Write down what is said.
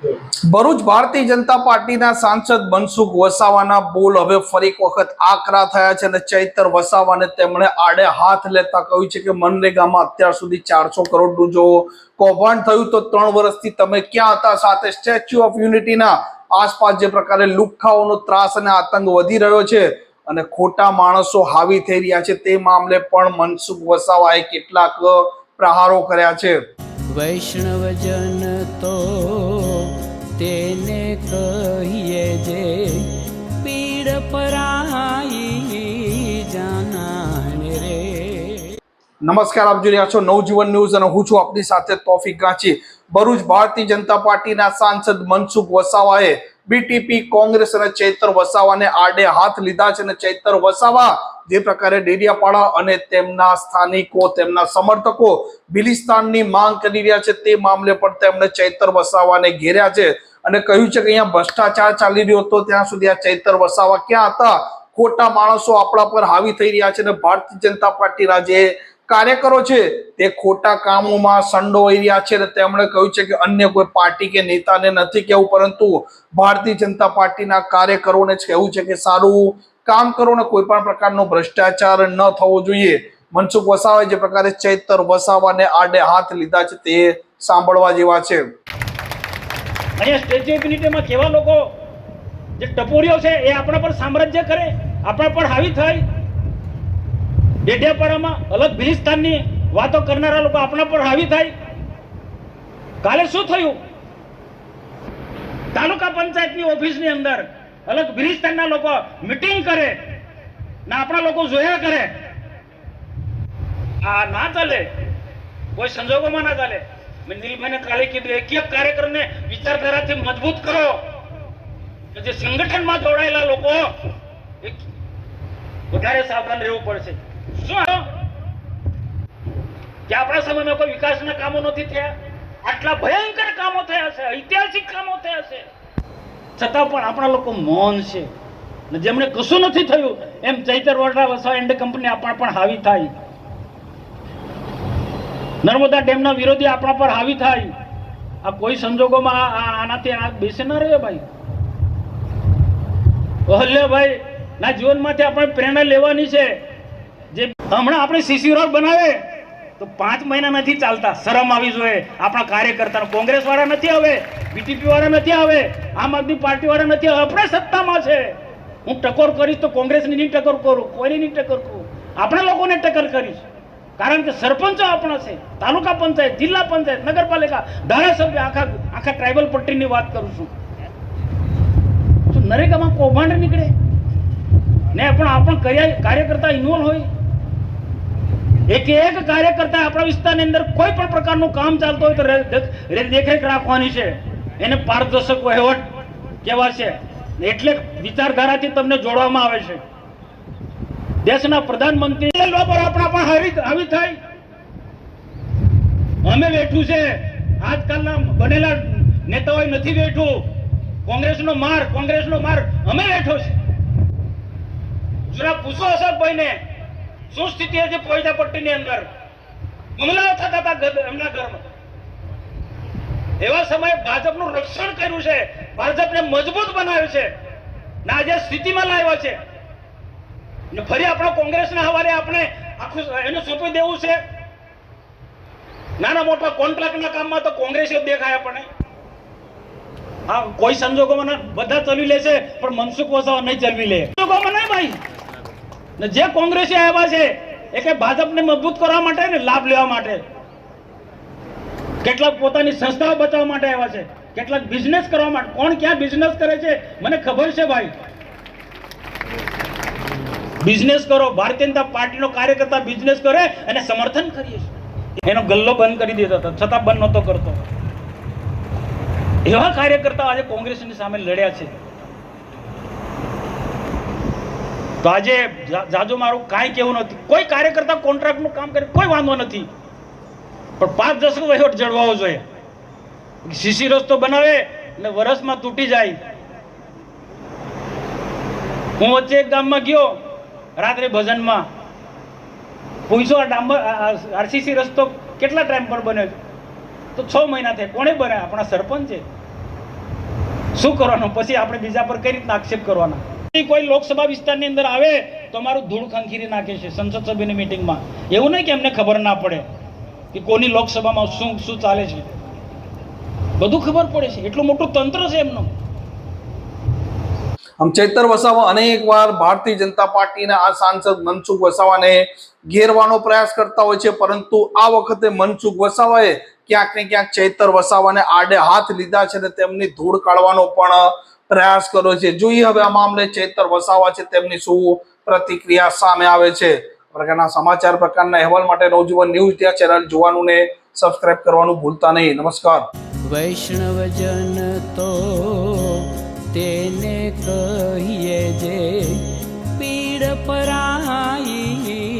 ભરૂચ ભારતીય જનતા પાર્ટીના સાંસદ મનસુખ વસાવાના બોલ હવે ફરી વખત આકરા થયા છે અને ચૈતર વસાવાને તેમણે આડે હાથ લેતા કહ્યું છે કે મનરેગામાં અત્યાર સુધી ચારસો કરોડનું જો કૌભાંડ થયું તો ત્રણ વર્ષથી તમે ક્યાં હતા? સાથે સ્ટેચ્યુ ઓફ યુનિટીના આસપાસ જે પ્રકારે લુખ્ખાઓનો ત્રાસ અને આતંક વધી રહ્યો છે અને ખોટા માણસો હાવી થઈ રહ્યા છે તે મામલે પણ મનસુખ વસાવાએ કેટલાક પ્રહારો કર્યા છે. વૈષ્ણવજન તો કહીએ જે પીડ પરાઈ જાનાને રે. નમસ્કાર, આપ જોઈ રહ્યા છો નવજીવન ન્યૂઝ અને હું છું આપની સાથે તોફિક ગાંચી. ભરૂચ ભારતીય જનતા પાર્ટીના સાંસદ મનસુખ વસાવાએ બીટીપી કોંગ્રેસ અને ચૈતર વસાવાને આડે હાથ લીધા છે અને ચૈતર વસાવા જે પ્રકારે ડેડિયાપાડા અને તેમના સ્થાનિકો, તેમના સમર્થકો બિલિસ્તાનની માંગ કરી રહ્યા છે તે મામલે પણ તેમણે ચૈતર વસાવાને ઘેર્યા છે અને કહ્યું છે કે અહીંયા ભ્રષ્ટાચાર ચાલી રહ્યો હતો, ત્યાં સુધી આ ચૈતર વસાવા ક્યાં હતા? ખોટા માણસો આપણા પર હાવી થઈ રહ્યા છે અને ભારતીય જનતા પાર્ટીના જે કાર્યકરો છે, તે ખોટા કામોમાં સંડોવાઈ રહ્યા છે. તેમણે કહ્યું છે કે અન્ય કોઈ પાર્ટી કે નેતાને નથી કહેવું પરંતુ ભારતીય જનતા પાર્ટીના કાર્યકરોને જ કહેવું છે કે સારું કામ કરો ને કોઈ પણ પ્રકારનો ભ્રષ્ટાચાર ન થવો જોઈએ. મનસુખ વસાવાએ જે પ્રકારે ચૈતર વસાવાને આડે હાથ લીધા છે, તે સાંભળવા જેવા છે. અહીંયા સ્ટેચ્યુ યુનિટીમાં કેવા લોકો, જે ટપોરીઓ છે, એ આપણા પર સામ્રાજ્ય કરે, આપણા પર હાવી થાય ડેડિયાપાડામાં અલગ ભિલિસ્તાનની વાતો કરનારા લોકો આપણા પર હાવી થાય. કાલે શું થયું? તાલુકા પંચાયતની ઓફિસની અંદર અલગ ભિલિસ્તાનના લોકો મિટિંગ કરે ને આપણા લોકો જોયા કરે. આ ના ચાલે. કોઈ સંજોગોમાં ના ચાલે. મેં નીલભાઈને કાલે કીધું, એક એક કાર્યક્રમને વિચારધારાથી મજબૂત કરો. કે જે સંગઠનમાં જોડાયેલા લોકો વધારે સાવધાન રહેવું પડશે? કે આપણા સમયમાં કોઈ વિકાસના કામો નથી થયા? આટલા ભયંકર કામો થયા છે, ઐતિહાસિક કામો થયા છે. છતાં પણ આપણા લોકો મૌન છે. ને જેમણે કશું નથી થયું, એમ ચૈતર વડરા વસવા એન્ડ કંપની આપણા પણ હાવી થાય. નર્મદા ડેમના વિરોધી આપણા પર હાવી થાય. આ કોઈ સંજોગોમાં આનાથી આ બેસે ના રહે ભાઈ. અહલ્યાભાઈ ના જીવનમાંથી આપણે પ્રેરણા લેવાની છે. જે હમણાં આપણે સીસી રોડ બનાવે તો પાંચ મહિના નથી ચાલતા. શરમ આવી જોઈએ. આપણા કાર્યકર્તા કોંગ્રેસ વાળા નથી આવે બીટીપી વાળા નથી આવે, આમ આદમી પાર્ટી વાળા નથી આવે. આપણે સત્તામાં છે. હું ટકોર કરીશ તો કોંગ્રેસની નહીં ટકોર કરું, કોઈની નહીં ટકોર કરું. આપણા લોકોને ટક્કર કરીશ. કારણ કે સરપંચો આપણા છે, તાલુકા પંચાયત, જિલ્લા પંચાયત, નગરપાલિકા, ધારાસભ્ય, આખા આખા ટ્રાઇબલ પટ્ટીની વાત કરું છું. નરેગામાં કૌભાંડ નીકળે. ને પણ આપણ કર્યા કાર્યકર્તા ઇન્વોલ્વ હોય. એક એક કાર્યકર્તા આપણા વિસ્તારની અંદર કોઈ પણ પ્રકારનું કામ ચાલતું હોય તો દેખરેખ રાખવાની છે. એને પારદર્શક વહીવટ કેવા છે. એટલે વિચારધારાથી તમને જોડવામાં આવે છે. દેશના પ્રધાનમંત્રી આપણા પણ હાવી આવી થાય. અમે બેઠું છે. આજકાલના બનેલા નેતાઓએ નથી બેઠું. કોંગ્રેસનો માર કોંગ્રેસનો માર. અમે બેઠો છે. જરા પૂછો અશોકભાઈને. શું સ્થિતિ હતી પોઈતા પટ્ટીની અંદર? હુમલાઓ થતા હતા એમના ઘરમાં. એવા સમયે ભાજપનું રક્ષણ કર્યું છે. ભાજપને મજબૂત બનાવ્યું છે. ને આજે સ્થિતિમાં લાવ્યો છે. ને ફરી આપણો કોંગ્રેસના હવાલે આપણે આખું એને સોંપી દેવું છે. નાના મોટા કોન્ટ્રાક્ટના કામમાં તો કોંગ્રેસ જ દેખાય આપણને. હા, કોઈ સંજોગોમાં બધા ચલવી છે, પણ મનસુખ વસાવા નહીં ચલવી લે. સંજોગોમાં નહીં ભાઈ. જે કોંગ્રેસી આવ્યા છે, એ કે ભાજપને મજબૂત કરવા માટે ને લાભ લેવા માટે. કેટલાક પોતાની સંસ્થાઓ બચાવવા માટે આવ્યા છે, કેટલાક બિઝનેસ કરવા માટે. કોણ ક્યાં બિઝનેસ કરે છે, મને ખબર છે ભાઈ. બિઝનેસ કરો, ભારતીય જનતા પાર્ટીનો કાર્યકર્તા બિઝનેસ કરે અને સમર્થન કરીએ છીએ. એનો ગલ્લો બંધ કરી દેતો હતો, છતાં બંધ નહોતો કરતો. એવા કાર્યકર્તા આજે કોંગ્રેસની સામે લડ્યા છે. તો આજે જાજો મારું કાંઈ કેવું નથી. કોઈ કાર્યકર્તા કોન્ટ્રાક્ટનું કામ કરે, કોઈ વાંધો નથી. પણ પાંચ દસ વહીવટ જળવાવો જોઈએ. સીસી રસ્તો બનાવે ને વરસમાં તૂટી જાય. હું વચ્ચે એક ગામમાં ગયો, રાત્રે ભજનમાં. પૂછો આ ડાંબર આરસીસી રસ્તો કેટલા ટાઈમ પર બન્યો તો છ મહિના થાય. કોણે બનાવ્યો આપણા સરપંચે. શું કરવાનું? પછી આપણે બીજા પર કઈ રીતના આક્ષેપ કરવાના? કોઈ લોકસભા વિસ્તારની અંદર આવે તો અમારું ધૂળ ખંખીરી નાખે છે, સંસદ સભ્યની મિટિંગમાં એવું નહીં કે એમને ખબર ના પડે કે કોની લોકસભામાં શું શું ચાલે છે. બધું ખબર પડે છે. એટલું મોટું તંત્ર છે એમનું. આમ ચૈતર વસાવા અનેક વાર ભારતીય જનતા પાર્ટીના આ સાંસદ મનસુખ વસાવાને ઘેરવાનો પ્રયાસ કરતા હોય છે, પરંતુ આ વખતે મનસુખ વસાવાએ ક્યાંક ને ક્યાંક ચૈતર વસાવાને આડે હાથ લીધા છે અને તેમની ધૂળ કાઢવાનો પણ પ્રયાસ કર્યો છે. જોઈએ હવે આ મામલે ચેતર વસાવા છે. તેમની શું પ્રતિક્રિયા સામે આવે છે? પ્રકારના સમાચાર, પ્રકારના અહેવાલ માટે નવજીવન ન્યૂઝ ત્યાં ચેનલ જોવાનું ને સબસ્ક્રાઇબ કરવાનું ભૂલતા નહીં. નમસ્કાર. વૈષ્ણવજન તો તેને કહીએ જે પીડ પરાઈ